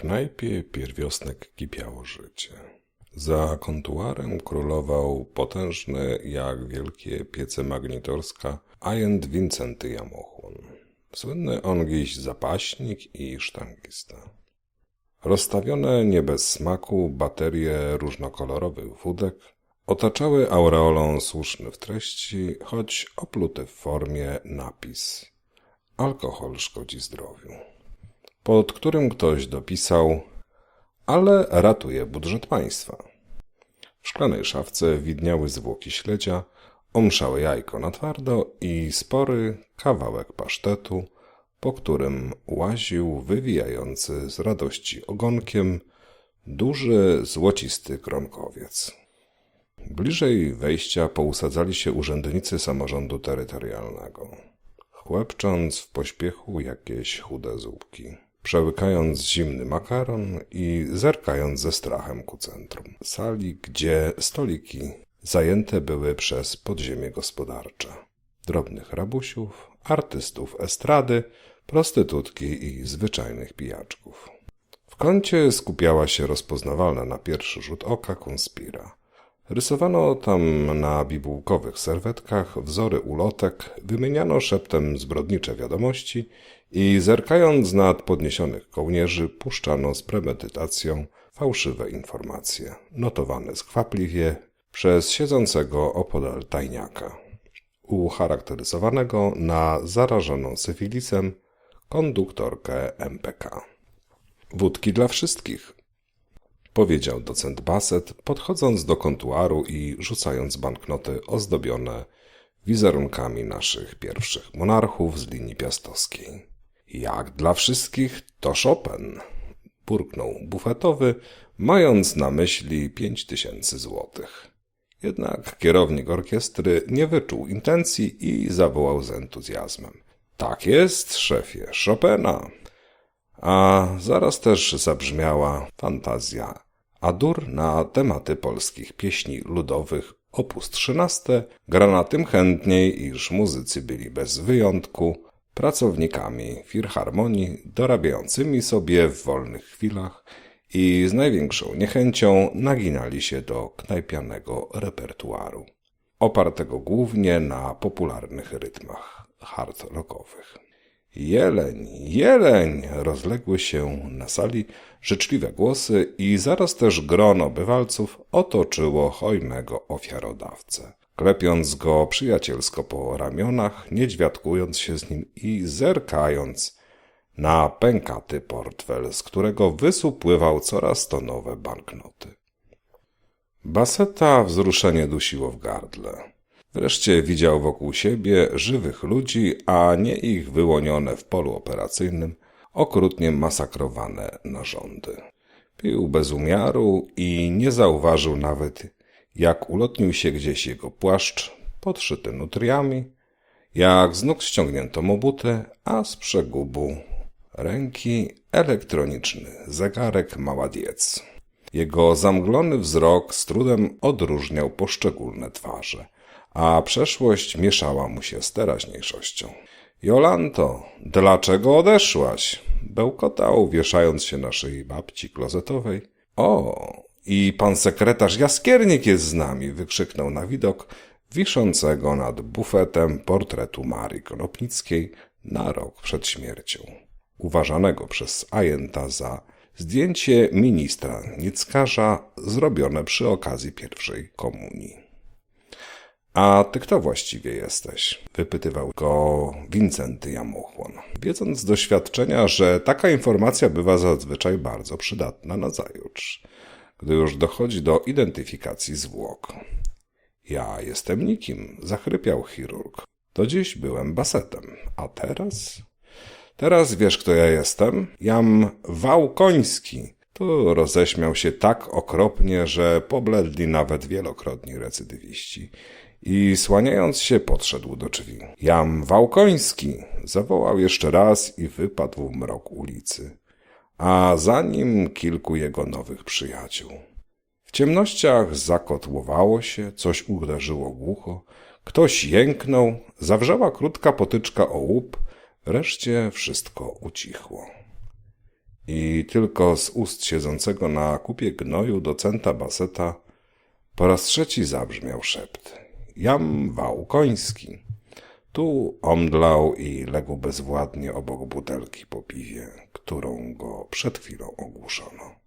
knajpie pierwiosnek kipiało życie. Za kontuarem królował potężny jak wielkie piece magnitorska ajent Wincenty Jamochłon. Słynny ongiś zapaśnik i sztangista. Rozstawione nie bez smaku baterie różnokolorowych wódek otaczały aureolą słuszny w treści, choć opluty w formie napis Alkohol szkodzi zdrowiu, pod którym ktoś dopisał ale ratuje budżet państwa. W szklanej szafce widniały zwłoki śledzia, omszałe jajko na twardo i spory kawałek pasztetu, po którym łaził wywijający z radości ogonkiem duży złocisty kronkowiec. Bliżej wejścia pousadzali się urzędnicy samorządu terytorialnego, chłepcząc w pośpiechu jakieś chude zupki, przełykając zimny makaron i zerkając ze strachem ku centrum sali, gdzie stoliki zajęte były przez podziemie gospodarcze, drobnych rabusiów, artystów estrady, prostytutki i zwyczajnych pijaczków. W kącie skupiała się rozpoznawalna na pierwszy rzut oka konspira. Rysowano tam na bibułkowych serwetkach wzory ulotek, wymieniano szeptem zbrodnicze wiadomości i zerkając nad podniesionych kołnierzy puszczano z premedytacją fałszywe informacje, notowane skwapliwie przez siedzącego opodal tajniaka, ucharakteryzowanego na zarażoną syfilisem konduktorkę MPK. Wódki dla wszystkich, powiedział docent Bassett, podchodząc do kontuaru i rzucając banknoty ozdobione wizerunkami naszych pierwszych monarchów z linii piastowskiej. Jak dla wszystkich to Chopin, burknął bufetowy, mając na myśli pięć tysięcy złotych. Jednak kierownik orkiestry nie wyczuł intencji i zawołał z entuzjazmem. Tak jest, szefie, Chopina. A zaraz też zabrzmiała fantazja Adur na tematy polskich pieśni ludowych opus 13 gra na tym chętniej, iż muzycy byli bez wyjątku pracownikami filharmonii dorabiającymi sobie w wolnych chwilach i z największą niechęcią naginali się do knajpianego repertuaru, opartego głównie na popularnych rytmach hard rockowych. Jeleń, jeleń! rozległy się na sali życzliwe głosy i zaraz też grono bywalców otoczyło hojnego ofiarodawcę. Klepiąc go przyjacielsko po ramionach, niedźwiadkując się z nim i zerkając na pękaty portfel, z którego wysupływał coraz to nowe banknoty. Baseta wzruszenie dusiło w gardle. Wreszcie widział wokół siebie żywych ludzi, a nie ich wyłonione w polu operacyjnym, okrutnie masakrowane narządy. Pił bez umiaru i nie zauważył nawet, jak ulotnił się gdzieś jego płaszcz, podszyty nutriami, jak z nóg ściągnięto mu buty, a z przegubu ręki elektroniczny zegarek Maładiec. Jego zamglony wzrok z trudem odróżniał poszczególne twarze – a przeszłość mieszała mu się z teraźniejszością. Jolanto, dlaczego odeszłaś? Bełkotał, wieszając się na szyi babci klozetowej. O, i pan sekretarz Jaskiernik jest z nami, wykrzyknął na widok wiszącego nad bufetem portretu Marii Konopnickiej na rok przed śmiercią, uważanego przez Ajenta za zdjęcie ministra Nickarza zrobione przy okazji pierwszej komunii. A ty kto właściwie jesteś? Wypytywał go Wincenty Jamuchłon, wiedząc z doświadczenia, że taka informacja bywa zazwyczaj bardzo przydatna na zajutrz, gdy już dochodzi do identyfikacji zwłok. Ja jestem nikim, zachrypiał chirurg. Do dziś byłem basetem, a teraz? Teraz wiesz, kto ja jestem? Jam Wałkoński. Tu roześmiał się tak okropnie, że pobledli nawet wielokrotni recydywiści i słaniając się podszedł do drzwi. Jam Wałkoński! zawołał jeszcze raz i wypadł w mrok ulicy, a za nim kilku jego nowych przyjaciół. W ciemnościach zakotłowało się, coś uderzyło głucho, ktoś jęknął, zawrzała krótka potyczka o łup, wreszcie wszystko ucichło. I tylko z ust siedzącego na kupie gnoju docenta Baseta po raz trzeci zabrzmiał szept. Jam wał koński. Tu omdlał i legł bezwładnie obok butelki po piwie, którą go przed chwilą ogłuszono.